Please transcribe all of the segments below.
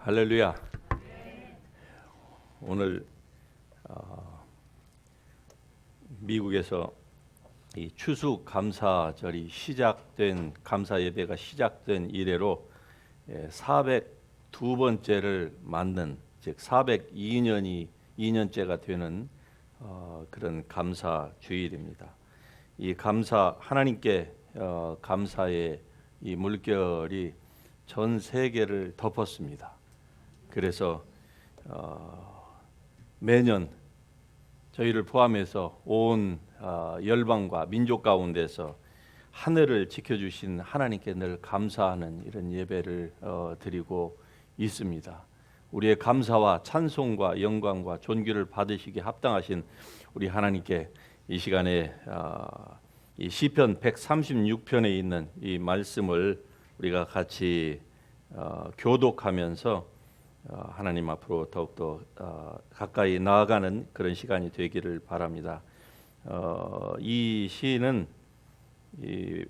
할렐루야. 오늘 어, 미국에서 이 추수 감사절이 시작된 감사 예배가 시작된 이래로 402번째를 맞는 즉 402년이 2년째가 되는 어, 그런 감사 주일입니다. 이 감사 하나님께 어, 감사의 이 물결이 전 세계를 덮었습니다. 그래서 어, 매년 저희를 포함해서 온 어, 열방과 민족 가운데서 하늘을 지켜주신 하나님께 늘 감사하는 이런 예배를 어, 드리고 있습니다. 우리의 감사와 찬송과 영광과 존귀를 받으시기 합당하신 우리 하나님께 이 시간에 어, 이 시편 136편에 있는 이 말씀을 우리가 같이 어, 교독하면서 어, 하나님 앞으로 더욱더 어, 가까이 나아가는 그런 시간이 되기를 바랍니다. 어, 이 시는 이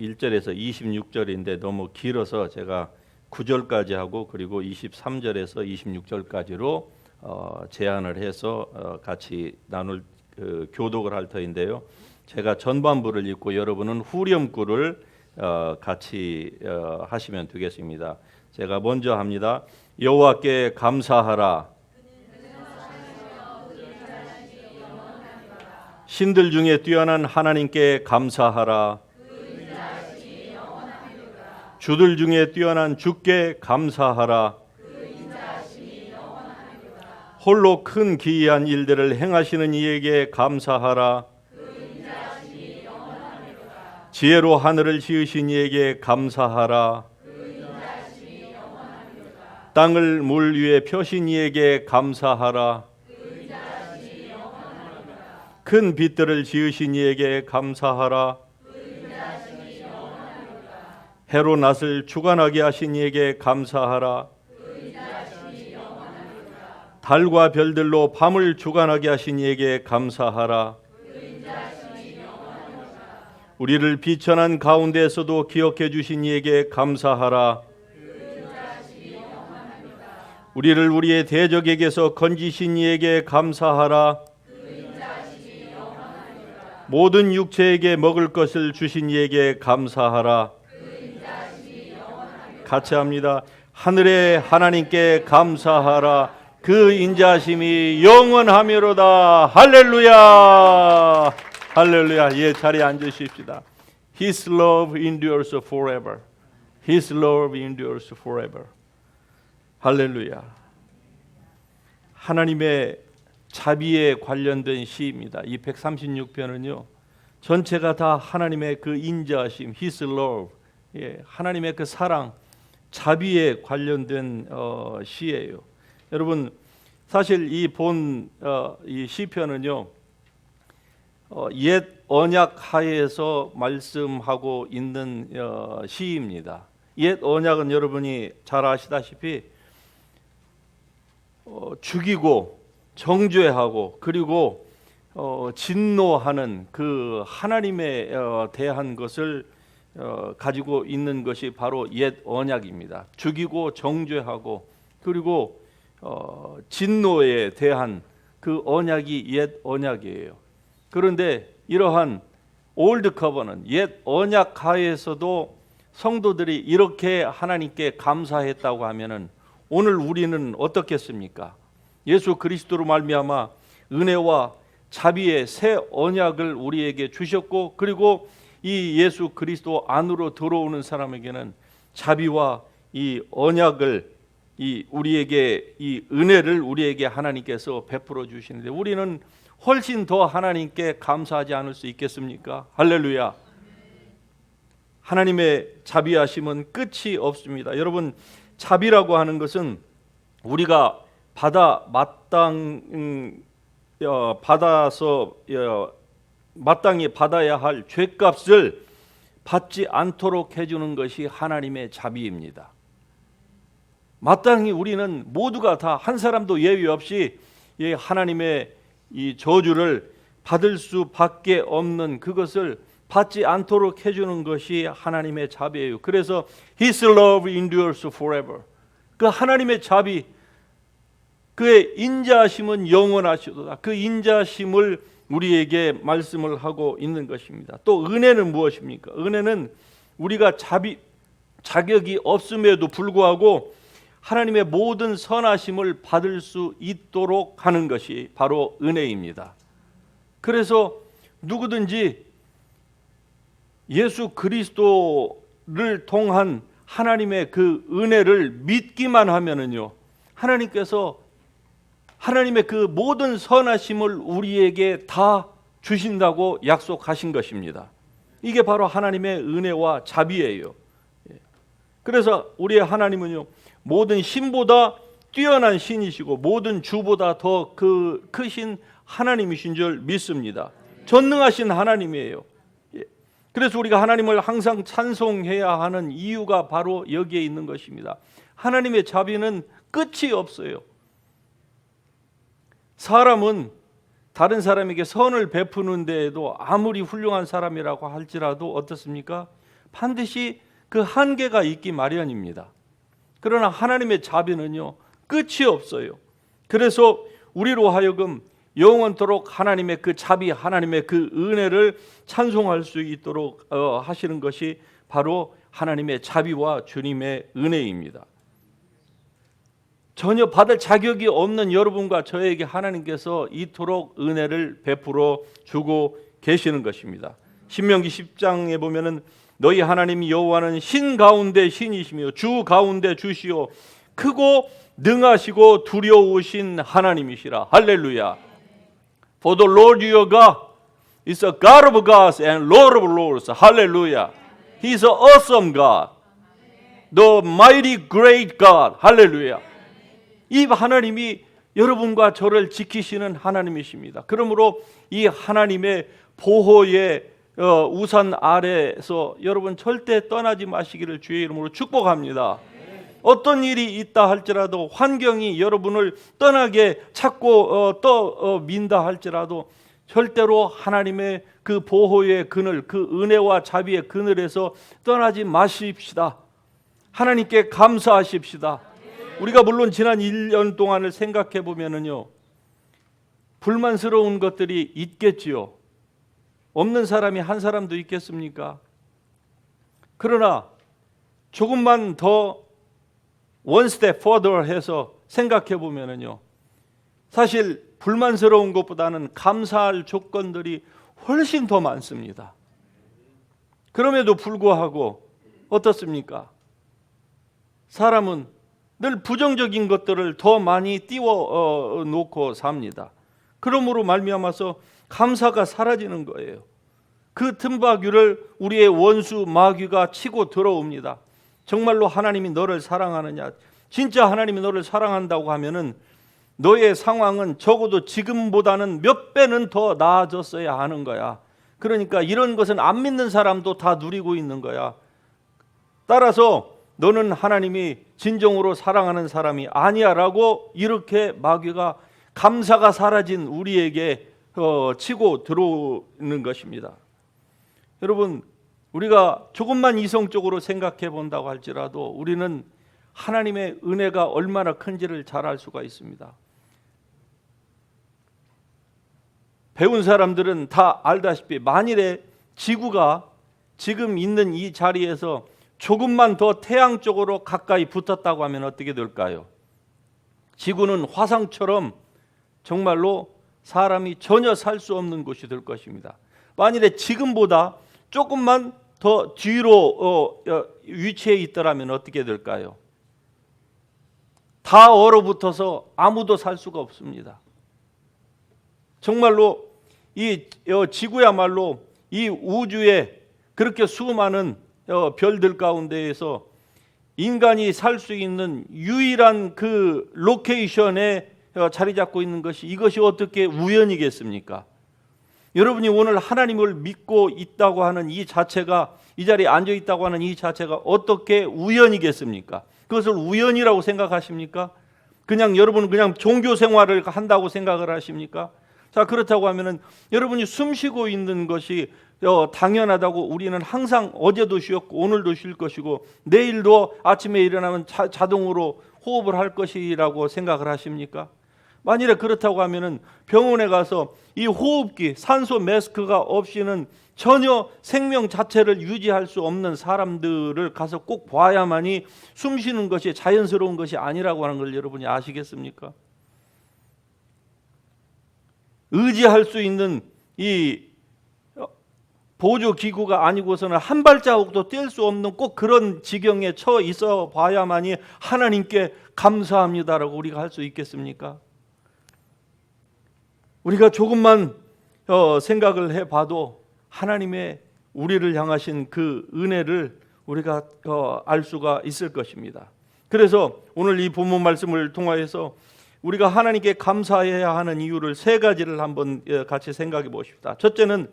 1절에서 26절인데 너무 길어서 제가 9절까지 하고 그리고 23절에서 26절까지로 어, 제안을 해서 어, 같이 나눌 그, 교독을 할 터인데요. 제가 전반부를 읽고 여러분은 후렴구를 어, 같이 어, 하시면 되겠습니다. 제가 먼저 합니다. 여호와께 감사하라. 신들 중에 뛰어난 하나님께 감사하라. 주들 중에 뛰어난 주께 감사하라. 홀로 큰 기이한 일들을 행하시는 이에게 감사하라. 지혜로 하늘을 지으신 이에게 감사하라. 땅을 물 위에 펴신 이에게 감사하라. 큰 빛들을 지으신 이에게 감사하라. 해로 낯을 주관하게 하신 이에게 감사하라. 달과 별들로 밤을 주관하게 하신 이에게 감사하라. 우리를 비천한 가운데에서도 기억해 주신 이에게 감사하라. 우리를 우리의 대적에게서 건지신 이에게 감사하라. 모든 육체에게 먹을 것을 주신 이에게 감사하라. 같이 합니다. 하늘의 하나님께 감사하라. 그 인자심이 영원하미로다. 할렐루야. 할렐루야. 예, 자리에 앉으십시다. His love endures forever. His love endures forever. 할렐루야. 하나님의 자비에 관련된 시입니다. 이 136편은요. 전체가 다 하나님의 그 인자심, His love, 예, 하나님의 그 사랑, 자비에 관련된 어, 시예요. 여러분 사실 이 본이 어, 시편은요 어, 옛 언약 하에서 말씀하고 있는 어, 시입니다. 옛 언약은 여러분이 잘 아시다시피 어, 죽이고 정죄하고 그리고 어, 진노하는 그 하나님에 어, 대한 것을 어, 가지고 있는 것이 바로 옛 언약입니다. 죽이고 정죄하고 그리고 어, 진노에 대한 그 언약이 옛 언약이에요. 그런데 이러한 올드 커버는 옛 언약 하에서도 성도들이 이렇게 하나님께 감사했다고 하면은 오늘 우리는 어떻겠습니까? 예수 그리스도로 말미암아 은혜와 자비의 새 언약을 우리에게 주셨고 그리고 이 예수 그리스도 안으로 들어오는 사람에게는 자비와 이 언약을 이 우리에게 이 은혜를 우리에게 하나님께서 베풀어 주시는데 우리는 훨씬 더 하나님께 감사하지 않을 수 있겠습니까? 할렐루야. 하나님의 자비하심은 끝이 없습니다. 여러분 자비라고 하는 것은 우리가 받아 마땅 음, 어, 받아서 어, 마땅히 받아야 할 죄값을 받지 않도록 해주는 것이 하나님의 자비입니다. 마땅히 우리는 모두가 다 한 사람도 예외 없이 이 하나님의 이 저주를 받을 수밖에 없는 그것을 받지 않도록 해주는 것이 하나님의 자비예요. 그래서 His love endures forever. 그 하나님의 자비 그의 인자심은 영원하시도다. 그 인자심을 우리에게 말씀을 하고 있는 것입니다. 또 은혜는 무엇입니까? 은혜는 우리가 자비 자격이 없음에도 불구하고 하나님의 모든 선하심을 받을 수 있도록 하는 것이 바로 은혜입니다. 그래서 누구든지 예수 그리스도를 통한 하나님의 그 은혜를 믿기만 하면은요. 하나님께서 하나님의 그 모든 선하심을 우리에게 다 주신다고 약속하신 것입니다. 이게 바로 하나님의 은혜와 자비예요. 예. 그래서 우리의 하나님은요. 모든 신보다 뛰어난 신이시고 모든 주보다 더 그 크신 하나님이신 줄 믿습니다. 전능하신 하나님이에요. 예. 그래서 우리가 하나님을 항상 찬송해야 하는 이유가 바로 여기에 있는 것입니다. 하나님의 자비는 끝이 없어요. 사람은 다른 사람에게 선을 베푸는 데에도 아무리 훌륭한 사람이라고 할지라도 어떻습니까? 반드시 그 한계가 있기 마련입니다. 그러나 하나님의 자비는요 끝이 없어요. 그래서 우리로 하여금 영원토록 하나님의 그 자비, 하나님의 그 은혜를 찬송할 수 있도록 어, 하시는 것이 바로 하나님의 자비와 주님의 은혜입니다. 전혀 받을 자격이 없는 여러분과 저에게 하나님께서 이토록 은혜를 베풀어 주고 계시는 것입니다. 신명기 10장에 보면은 너희 하나님 여호와는 신 가운데 신이시며 주 가운데 주시오 크고 능하시고 두려우신 하나님이시라 할렐루야. For the Lord your God is a God of gods and Lord of lords. Hallelujah. He is an awesome God. The mighty great God. 할렐루야. 이 하나님이 여러분과 저를 지키시는 하나님이십니다. 그러므로 이 하나님의 보호의 어, 우산 아래에서 여러분 절대 떠나지 마시기를 주의 이름으로 축복합니다. 어떤 일이 있다 할지라도 환경이 여러분을 떠나게 찾고 어, 떠 어, 민다 할지라도 절대로 하나님의 그 보호의 그늘, 그 은혜와 자비의 그늘에서 떠나지 마십시다. 하나님께 감사하십시다. 우리가 물론 지난 1년 동안을 생각해 보면은요. 불만스러운 것들이 있겠지요. 없는 사람이 한 사람도 있겠습니까? 그러나 조금만 더 one step further 해서 생각해 보면은요. 사실 불만스러운 것보다는 감사할 조건들이 훨씬 더 많습니다. 그럼에도 불구하고 어떻습니까? 사람은 늘 부정적인 것들을 더 많이 띄워 어, 놓고 삽니다. 그러므로 말미암아서 감사가 사라지는 거예요. 그 틈바귀를 우리의 원수 마귀가 치고 들어옵니다. 정말로 하나님이 너를 사랑하느냐? 진짜 하나님이 너를 사랑한다고 하면은 너의 상황은 적어도 지금보다는 몇 배는 더 나아졌어야 하는 거야. 그러니까 이런 것은 안 믿는 사람도 다 누리고 있는 거야. 따라서 너는 하나님이 진정으로 사랑하는 사람이 아니야라고 이렇게 마귀가 감사가 사라진 우리에게 어, 치고 들어오는 것입니다. 여러분 우리가 조금만 이성적으로 생각해 본다고 할지라도 우리는 하나님의 은혜가 얼마나 큰지를 잘 알 수가 있습니다. 배운 사람들은 다 알다시피 만일에 지구가 지금 있는 이 자리에서 조금만 더 태양 쪽으로 가까이 붙었다고 하면 어떻게 될까요? 지구는 화상처럼 정말로 사람이 전혀 살 수 없는 곳이 될 것입니다. 만일에 지금보다 조금만 더 뒤로 어, 어, 위치해 있더라면 어떻게 될까요? 다 얼어붙어서 아무도 살 수가 없습니다. 정말로 이 어, 지구야말로 이 우주에 그렇게 수많은 어, 별들 가운데에서 인간이 살 수 있는 유일한 그 로케이션에 어, 자리 잡고 있는 것이 이것이 어떻게 우연이겠습니까? 여러분이 오늘 하나님을 믿고 있다고 하는 이 자체가 이 자리에 앉아 있다고 하는 이 자체가 어떻게 우연이겠습니까? 그것을 우연이라고 생각하십니까? 그냥 여러분은 그냥 종교 생활을 한다고 생각을 하십니까? 자 그렇다고 하면은 여러분이 숨쉬고 있는 것이 어, 당연하다고 우리는 항상 어제도 쉬었고 오늘도 쉴 것이고 내일도 아침에 일어나면 자, 자동으로 호흡을 할 것이라고 생각을 하십니까? 만일에 그렇다고 하면은 병원에 가서 이 호흡기, 산소 마스크가 없이는 전혀 생명 자체를 유지할 수 없는 사람들을 가서 꼭 봐야만이 숨 쉬는 것이 자연스러운 것이 아니라고 하는 걸 여러분이 아시겠습니까? 의지할 수 있는 이 보조 기구가 아니고서는 한 발자국도 뗄 수 없는 꼭 그런 지경에 처 있어 봐야만이 하나님께 감사합니다라고 우리가 할 수 있겠습니까? 우리가 조금만 어, 생각을 해봐도 하나님의 우리를 향하신 그 은혜를 우리가 어, 알 수가 있을 것입니다. 그래서 오늘 이 본문 말씀을 통하여서 우리가 하나님께 감사해야 하는 이유를 세 가지를 한번 예, 같이 생각해 보십시다. 첫째는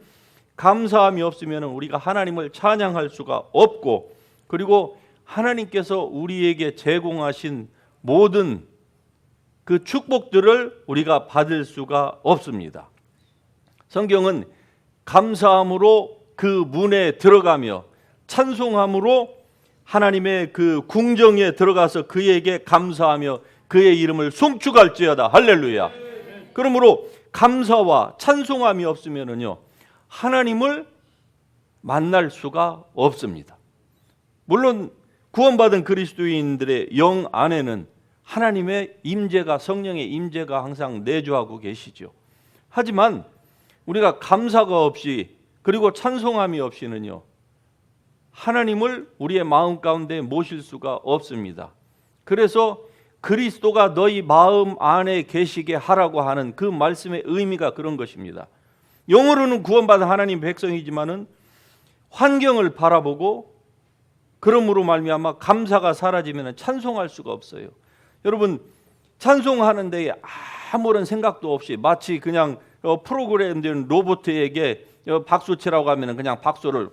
감사함이 없으면 우리가 하나님을 찬양할 수가 없고 그리고 하나님께서 우리에게 제공하신 모든 그 축복들을 우리가 받을 수가 없습니다. 성경은 감사함으로 그 문에 들어가며 찬송함으로 하나님의 그 궁정에 들어가서 그에게 감사하며 그의 이름을 송축할지어다 할렐루야. 그러므로 감사와 찬송함이 없으면은요 하나님을 만날 수가 없습니다. 물론 구원받은 그리스도인들의 영 안에는 하나님의 임재가 성령의 임재가 항상 내주하고 계시죠. 하지만 우리가 감사가 없이 그리고 찬송함이 없이는요 하나님을 우리의 마음 가운데 모실 수가 없습니다. 그래서 그리스도가 너희 마음 안에 계시게 하라고 하는 그 말씀의 의미가 그런 것입니다. 영으로는 구원받은 하나님 백성이지만은 환경을 바라보고 그러므로 말미암아 감사가 사라지면 찬송할 수가 없어요. 여러분 찬송하는 데 아무런 생각도 없이 마치 그냥 어, 프로그램된 로봇에게 어, 박수 치라고 하면 그냥 박수를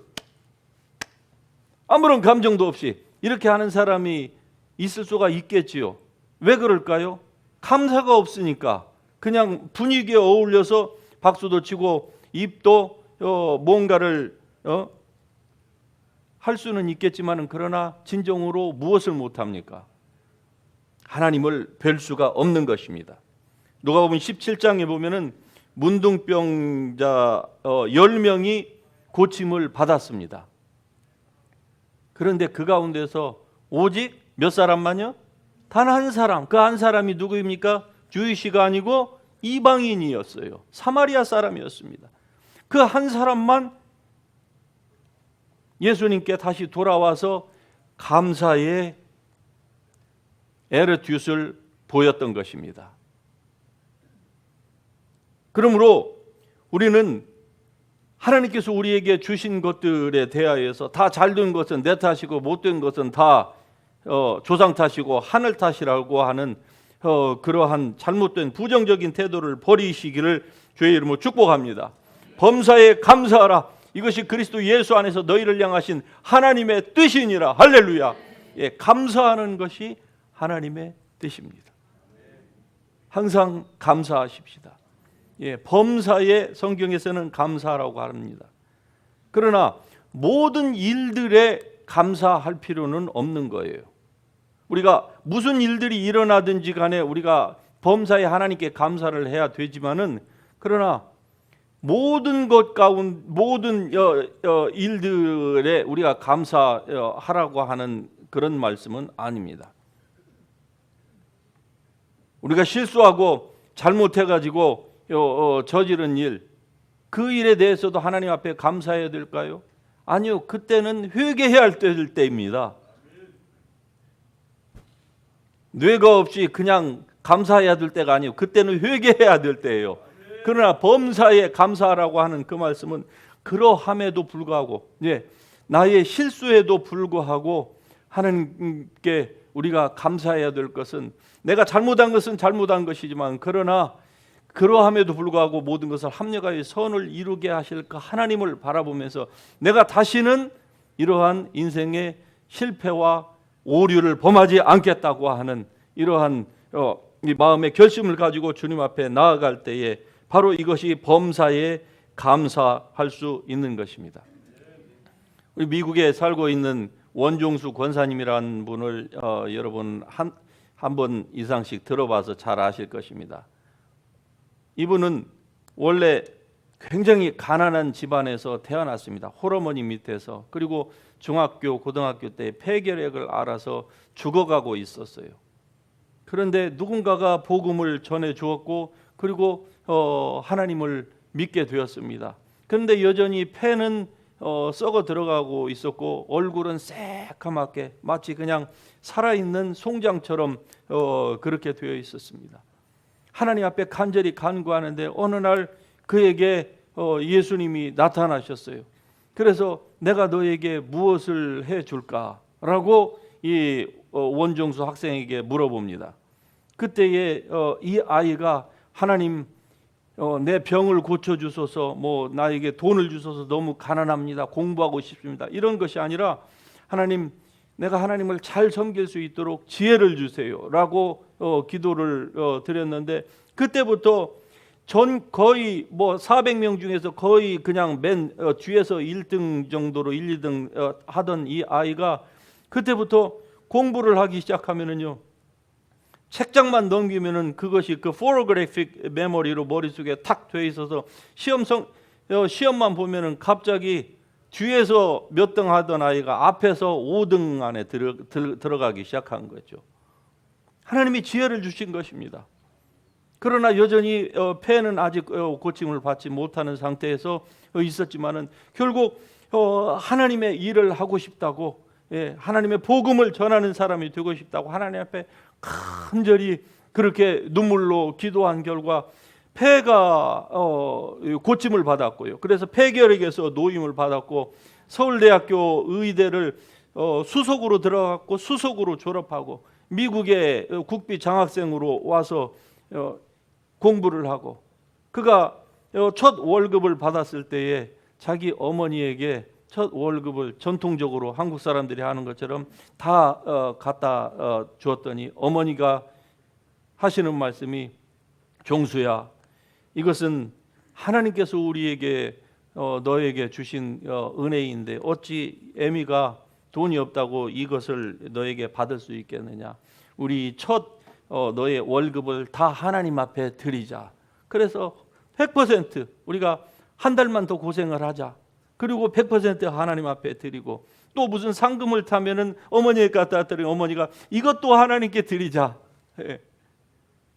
아무런 감정도 없이 이렇게 하는 사람이 있을 수가 있겠지요. 왜 그럴까요? 감사가 없으니까 그냥 분위기에 어울려서 박수도 치고 입도 어, 뭔가를 어, 할 수는 있겠지만은 그러나 진정으로 무엇을 못 합니까? 하나님을 뵐 수가 없는 것입니다. 누가복음 17장에 보면은 문둥병자 어, 10명이 고침을 받았습니다. 그런데 그 가운데서 오직 몇 사람만요? 단 한 사람. 그 한 사람이 누구입니까? 주이시가 아니고 이방인이었어요. 사마리아 사람이었습니다. 그 한 사람만 예수님께 다시 돌아와서 감사의 에르튜스를 보였던 것입니다. 그러므로 우리는 하나님께서 우리에게 주신 것들에 대하여서 다 잘된 것은 내 탓이고 못된 것은 다 어, 조상 탓이고 하늘 탓이라고 하는 어, 그러한 잘못된 부정적인 태도를 버리시기를 주의 이름으로 축복합니다. 범사에 감사하라. 이것이 그리스도 예수 안에서 너희를 향하신 하나님의 뜻이니라. 할렐루야. 예, 감사하는 것이 하나님의 뜻입니다. 항상 감사하십시다. 예, 범사에 성경에서는 감사라고 합니다. 그러나 모든 일들에 감사할 필요는 없는 거예요. 우리가 무슨 일들이 일어나든지 간에 우리가 범사에 하나님께 감사를 해야 되지만은 그러나 모든 것 가운 모든 어, 어, 일들에 우리가 감사하라고 하는 그런 말씀은 아닙니다. 우리가 실수하고 잘못해 가지고 어, 저지른 일, 그 일에 대해서도 하나님 앞에 감사해야 될까요? 아니요, 그때는 회개해야 할 때입니다. 뇌가 없이 그냥 감사해야 될 때가 아니고 그때는 회개해야 될 때예요. 그러나 범사에 감사하라고 하는 그 말씀은 그러함에도 불구하고 예, 나의 실수에도 불구하고 하나님께 우리가 감사해야 될 것은 내가 잘못한 것은 잘못한 것이지만 그러나 그러함에도 불구하고 모든 것을 합력하여 선을 이루게 하실 그 하나님을 바라보면서 내가 다시는 이러한 인생의 실패와 오류를 범하지 않겠다고 하는 이러한 어, 이 마음의 결심을 가지고 주님 앞에 나아갈 때에 바로 이것이 범사에 감사할 수 있는 것입니다. 우리 미국에 살고 있는 원종수 권사님이라는 분을 어, 여러분 한 한 번 이상씩 들어봐서 잘 아실 것입니다. 이분은 원래 굉장히 가난한 집안에서 태어났습니다. 홀어머니 밑에서 그리고 중학교, 고등학교 때 폐결핵을 알아서 죽어가고 있었어요. 그런데 누군가가 복음을 전해 주었고 그리고 어, 하나님을 믿게 되었습니다. 그런데 여전히 폐는 어, 썩어 들어가고 있었고 얼굴은 새카맣게 마치 그냥 살아있는 송장처럼 어, 그렇게 되어 있었습니다. 하나님 앞에 간절히 간구하는데 어느 날 그에게 어, 예수님이 나타나셨어요. 그래서 내가 너에게 무엇을 해 줄까라고 이 어, 원종수 학생에게 물어봅니다. 그때에 어, 이 아이가 하나님 어, 내 병을 고쳐 주소서 뭐 나에게 돈을 주소서 너무 가난합니다. 공부하고 싶습니다. 이런 것이 아니라 하나님 내가 하나님을 잘 섬길 수 있도록 지혜를 주세요라고 어, 기도를 어, 드렸는데 그때부터 전 거의 뭐 400명 중에서 거의 그냥 맨 어, 뒤에서 1등 정도로 1, 2등 어, 하던 이 아이가 그때부터 공부를 하기 시작하면은요. 책장만 넘기면은 그것이 그 포로그래픽 메모리로 머릿속에 탁 돼 있어서 시험성 어, 시험만 보면은 갑자기 뒤에서 몇 등 하던 아이가 앞에서 5등 안에 들어, 들, 들어 가기 시작한 거죠. 하나님이 지혜를 주신 것입니다. 그러나 여전히 어, 폐는 아직 어, 고침을 받지 못하는 상태에서 어, 있었지만은 결국 어, 하나님의 일을 하고 싶다고 예, 하나님의 복음을 전하는 사람이 되고 싶다고 하나님 앞에 간절히 그렇게 눈물로 기도한 결과 폐가 어, 고침을 받았고요. 그래서 폐결핵에서 노임을 받았고 서울대학교 의대를 어, 수석으로 들어갔고 수석으로 졸업하고 미국의 어, 국비 장학생으로 와서 어, 공부를 하고 그가 어, 첫 월급을 받았을 때에 자기 어머니에게 첫 월급을 전통적으로 한국 사람들이 하는 것처럼 다 어, 갖다 어, 주었더니 어머니가 하시는 말씀이 종수야. 이것은 하나님께서 우리에게 어, 너에게 주신 어, 은혜인데 어찌 애미가 돈이 없다고 이것을 너에게 받을 수 있겠느냐? 우리 첫 어, 너의 월급을 다 하나님 앞에 드리자. 그래서 100% 우리가 한 달만 더 고생을 하자 그리고 100% 하나님 앞에 드리고 또 무슨 상금을 타면은 어머니에 갖다 드리고 어머니가 이것도 하나님께 드리자. 예.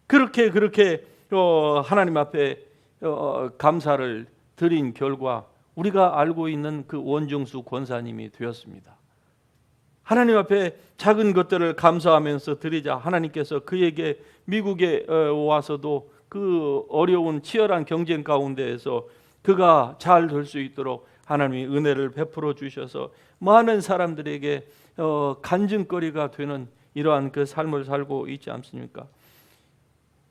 그렇게 그렇게 어, 하나님 앞에 어, 감사를 드린 결과 우리가 알고 있는 그 원정수 권사님이 되었습니다. 하나님 앞에 작은 것들을 감사하면서 드리자 하나님께서 그에게 미국에 어, 와서도 그 어려운 치열한 경쟁 가운데에서 그가 잘 될 수 있도록 하나님이 은혜를 베풀어 주셔서 많은 사람들에게 어, 간증거리가 되는 이러한 그 삶을 살고 있지 않습니까?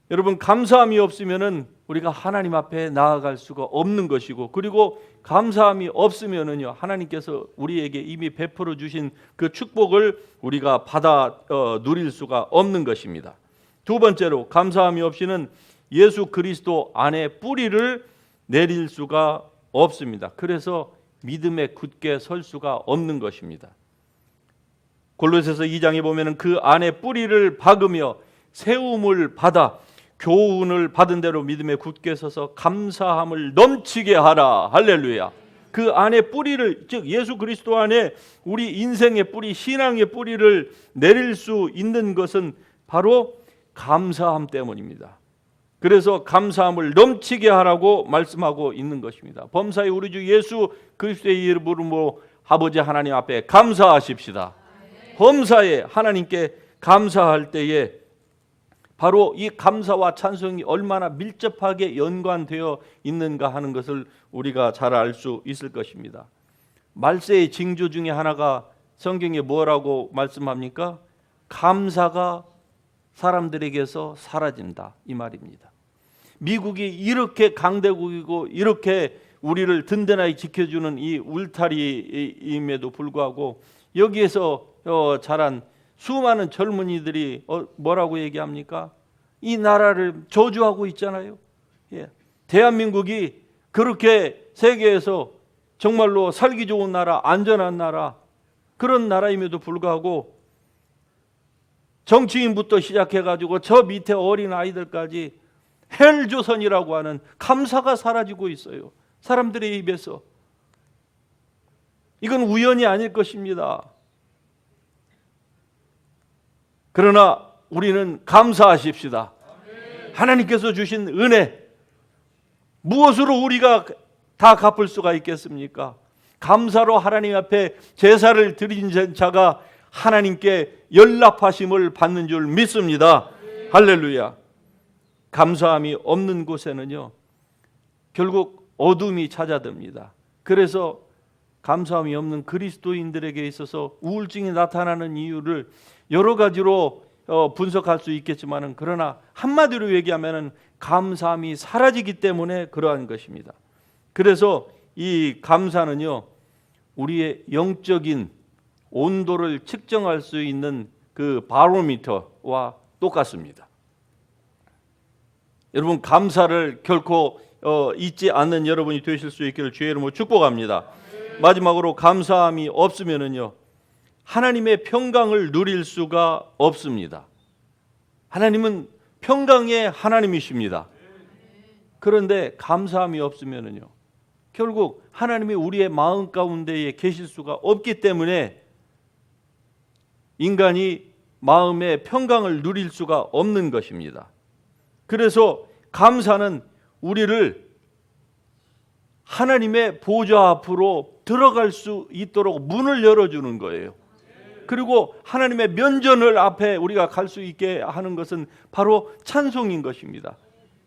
여러분 감사함이 없으면은 우리가 하나님 앞에 나아갈 수가 없는 것이고 그리고 감사함이 없으면은요 하나님께서 우리에게 이미 베풀어 주신 그 축복을 우리가 받아 어, 누릴 수가 없는 것입니다. 두 번째로 감사함이 없이는 예수 그리스도 안에 뿌리를 내릴 수가 없습니다. 그래서 믿음에 굳게 설 수가 없는 것입니다. 골로새서 2장에 보면은 그 안에 뿌리를 박으며 세움을 받아 교훈을 받은 대로 믿음에 굳게 서서 감사함을 넘치게 하라. 할렐루야. 그 안에 뿌리를 즉 예수 그리스도 안에 우리 인생의 뿌리, 신앙의 뿌리를 내릴 수 있는 것은 바로 감사함 때문입니다. 그래서 감사함을 넘치게 하라고 말씀하고 있는 것입니다. 범사의 우리 주 예수 그리스도의 이름으로 아버지 하나님 앞에 감사하십시다. 범사에 하나님께 감사할 때에 바로 이 감사와 찬송이 얼마나 밀접하게 연관되어 있는가 하는 것을 우리가 잘 알 수 있을 것입니다. 말세의 징조 중에 하나가 성경에 뭐라고 말씀합니까? 감사가 사람들에게서 사라진다 이 말입니다. 미국이 이렇게 강대국이고 이렇게 우리를 든든하게 지켜주는 이 울타리임에도 불구하고 여기에서 어, 자란 수많은 젊은이들이 어, 뭐라고 얘기합니까? 이 나라를 저주하고 있잖아요. 예. 대한민국이 그렇게 세계에서 정말로 살기 좋은 나라, 안전한 나라, 그런 나라임에도 불구하고 정치인부터 시작해 가지고 저 밑에 어린 아이들까지 헬조선이라고 하는 감사가 사라지고 있어요. 사람들의 입에서 이건 우연이 아닐 것입니다. 그러나 우리는 감사하십시다. 하나님께서 주신 은혜 무엇으로 우리가 다 갚을 수가 있겠습니까? 감사로 하나님 앞에 제사를 드린 자가 하나님께 연락하심을 받는 줄 믿습니다. 할렐루야. 감사함이 없는 곳에는요. 결국 어둠이 찾아듭니다. 그래서 감사함이 없는 그리스도인들에게 있어서 우울증이 나타나는 이유를 여러 가지로 어, 분석할 수 있겠지만은 그러나 한마디로 얘기하면은 감사함이 사라지기 때문에 그러한 것입니다. 그래서 이 감사는요 우리의 영적인 온도를 측정할 수 있는 그 바로미터와 똑같습니다. 여러분 감사를 결코 어, 잊지 않는 여러분이 되실 수 있기를 주의 이름으로 축복합니다. 마지막으로 감사함이 없으면은요 하나님의 평강을 누릴 수가 없습니다. 하나님은 평강의 하나님이십니다. 그런데 감사함이 없으면은요 결국 하나님이 우리의 마음 가운데에 계실 수가 없기 때문에 인간이 마음의 평강을 누릴 수가 없는 것입니다. 그래서 감사는 우리를 하나님의 보좌 앞으로 들어갈 수 있도록 문을 열어주는 거예요. 그리고 하나님의 면전을 앞에 우리가 갈 수 있게 하는 것은 바로 찬송인 것입니다.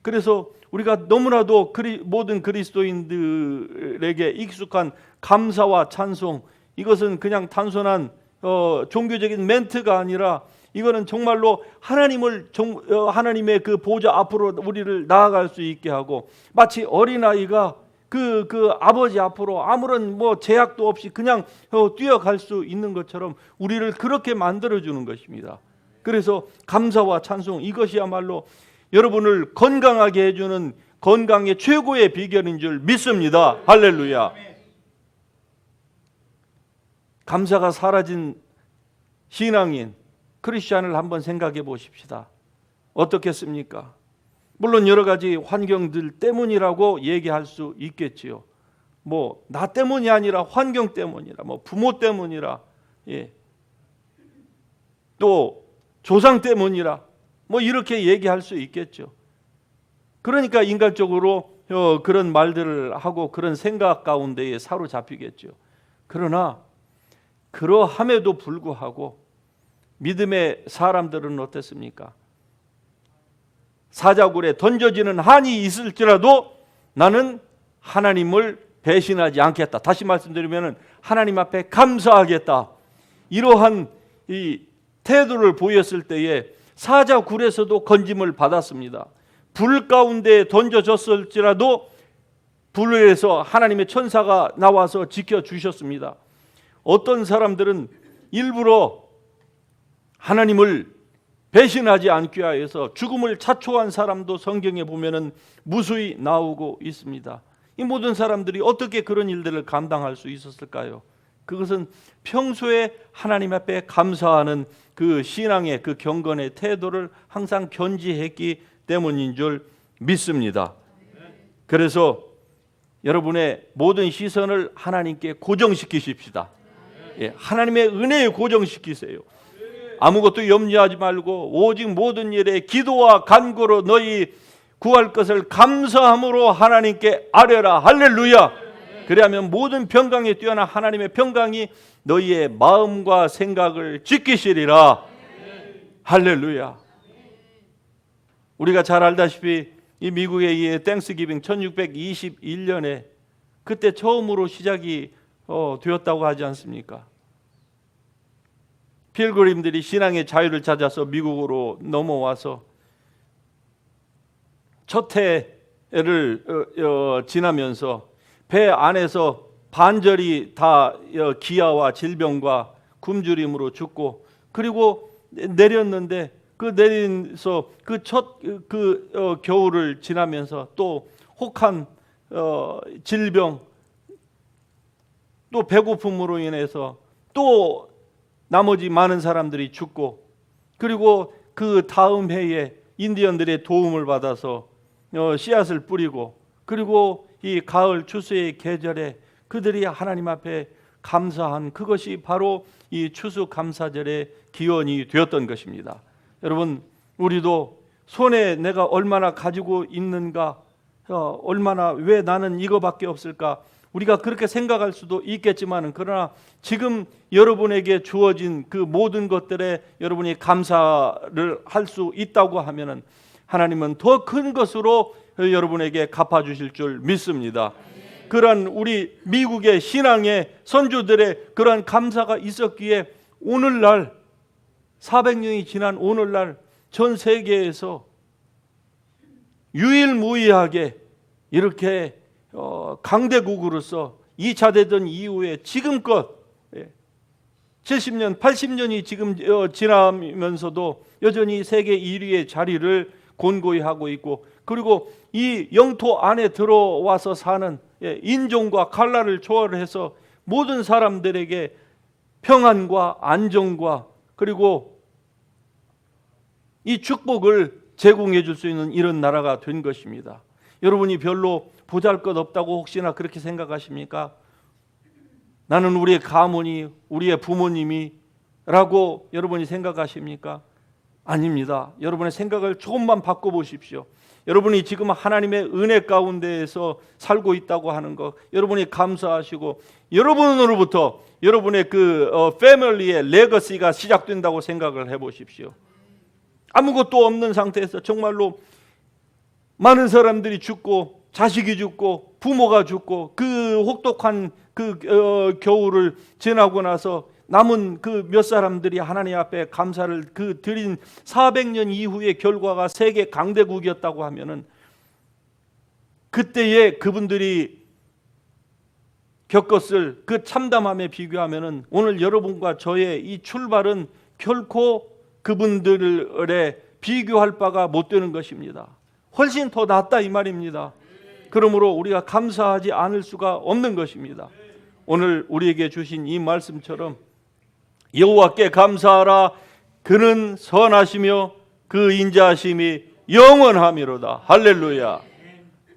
그래서 우리가 너무나도 그리, 모든 그리스도인들에게 익숙한 감사와 찬송 이것은 그냥 단순한 어, 종교적인 멘트가 아니라 이거는 정말로 하나님을 정, 어, 하나님의 그 보좌 앞으로 우리를 나아갈 수 있게 하고 마치 어린 아이가 그, 그 아버지 앞으로 아무런 뭐 제약도 없이 그냥 어, 뛰어갈 수 있는 것처럼 우리를 그렇게 만들어 주는 것입니다. 그래서 감사와 찬송 이것이야말로 여러분을 건강하게 해주는 건강의 최고의 비결인 줄 믿습니다. 할렐루야. 감사가 사라진 신앙인 크리스천을 한번 생각해 보십시다. 어떻겠습니까? 물론 여러 가지 환경들 때문이라고 얘기할 수 있겠지요. 뭐 나 때문이 아니라 환경 때문이라, 뭐 부모 때문이라, 예. 또 조상 때문이라, 뭐 이렇게 얘기할 수 있겠죠. 그러니까 인간적으로 어, 그런 말들을 하고 그런 생각 가운데에 사로잡히겠죠. 그러나 그러함에도 불구하고 믿음의 사람들은 어땠습니까? 사자굴에 던져지는 한이 있을지라도 나는 하나님을 배신하지 않겠다. 다시 말씀드리면 하나님 앞에 감사하겠다. 이러한 이 태도를 보였을 때에 사자굴에서도 건짐을 받았습니다. 불 가운데 던져졌을지라도 불에서 하나님의 천사가 나와서 지켜 주셨습니다. 어떤 사람들은 일부러 하나님을 배신하지 않기 위해서 죽음을 자초한 사람도 성경에 보면은 무수히 나오고 있습니다. 이 모든 사람들이 어떻게 그런 일들을 감당할 수 있었을까요? 그것은 평소에 하나님 앞에 감사하는 그 신앙의 그 경건의 태도를 항상 견지했기 때문인 줄 믿습니다. 그래서 여러분의 모든 시선을 하나님께 고정시키십시다. 예, 하나님의 은혜에 고정시키세요. 아무것도 염려하지 말고 오직 모든 일에 기도와 간구로 너희 구할 것을 감사함으로 하나님께 아뢰라. 할렐루야. 그리하면 모든 평강에 뛰어난 하나님의 평강이 너희의 마음과 생각을 지키시리라. 할렐루야. 우리가 잘 알다시피 이 미국의 이 땡스기빙 1621년에 그때 처음으로 시작이 어, 되었다고 하지 않습니까? 필그림들이 신앙의 자유를 찾아서 미국으로 넘어와서 첫 해를 어, 어, 지나면서 배 안에서 반절이 다 어, 기아와 질병과 굶주림으로 죽고 그리고 내렸는데 그 내린서 그 첫그 그, 어, 겨울을 지나면서 또 혹한 어, 질병 또 배고픔으로 인해서 또 나머지 많은 사람들이 죽고 그리고 그 다음 해에 인디언들의 도움을 받아서 어, 씨앗을 뿌리고 그리고 이 가을 추수의 계절에 그들이 하나님 앞에 감사한 그것이 바로 이 추수 감사절의 기원이 되었던 것입니다. 여러분 우리도 손에 내가 얼마나 가지고 있는가 어, 얼마나 왜 나는 이거밖에 없을까 우리가 그렇게 생각할 수도 있겠지만 그러나 지금 여러분에게 주어진 그 모든 것들에 여러분이 감사를 할 수 있다고 하면은 하나님은 더 큰 것으로 여러분에게 갚아 주실 줄 믿습니다. 그런 우리 미국의 신앙의 선조들의 그런 감사가 있었기에 오늘날 400년이 지난 오늘날 전 세계에서 유일무이하게 이렇게 어, 강대국으로서 2차 대전 이후에 지금껏 예, 70년, 80년이 지금 어, 지나면서도 여전히 세계 1위의 자리를 곤고히 하고 있고 그리고 이 영토 안에 들어와서 사는 예, 인종과 칼라를 초월해서 모든 사람들에게 평안과 안정과 그리고 이 축복을 제공해 줄 수 있는 이런 나라가 된 것입니다. 여러분이 별로 보잘 것 없다고 혹시나 그렇게 생각하십니까? 나는 우리의 가문이 우리의 부모님이 라고 여러분이 생각하십니까? 아닙니다. 여러분의 생각을 조금만 바꿔 보십시오. 여러분이 지금 하나님의 은혜 가운데에서 살고 있다고 하는 것, 여러분이 감사하시고 여러분으로부터 여러분의 그 어, 패밀리의 레거시가 시작된다고 생각을 해보십시오. 아무것도 없는 상태에서 정말로 많은 사람들이 죽고 자식이 죽고 부모가 죽고 그 혹독한 그 어, 겨울을 지나고 나서 남은 그 몇 사람들이 하나님 앞에 감사를 그 드린 400년 이후의 결과가 세계 강대국이었다고 하면은 그때에 그분들이 겪었을 그 참담함에 비교하면은 오늘 여러분과 저의 이 출발은 결코 그분들의 비교할 바가 못 되는 것입니다. 훨씬 더 낫다 이 말입니다. 그러므로 우리가 감사하지 않을 수가 없는 것입니다. 오늘 우리에게 주신 이 말씀처럼 여호와께 감사하라 그는 선하시며 그 인자하심이 영원함이로다. 할렐루야.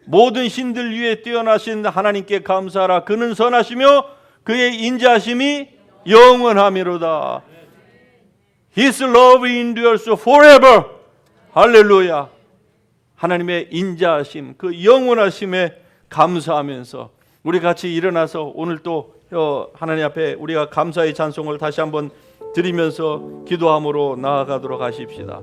모든 신들 위에 뛰어나신 하나님께 감사하라 그는 선하시며 그의 인자하심이 영원함이로다. His love endures forever. 할렐루야. 하나님의 인자하심, 그 영원하심에 감사하면서 우리 같이 일어나서 오늘 또 어, 하나님 앞에 우리가 감사의 찬송을 다시 한번 드리면서 기도함으로 나아가도록 하십시다.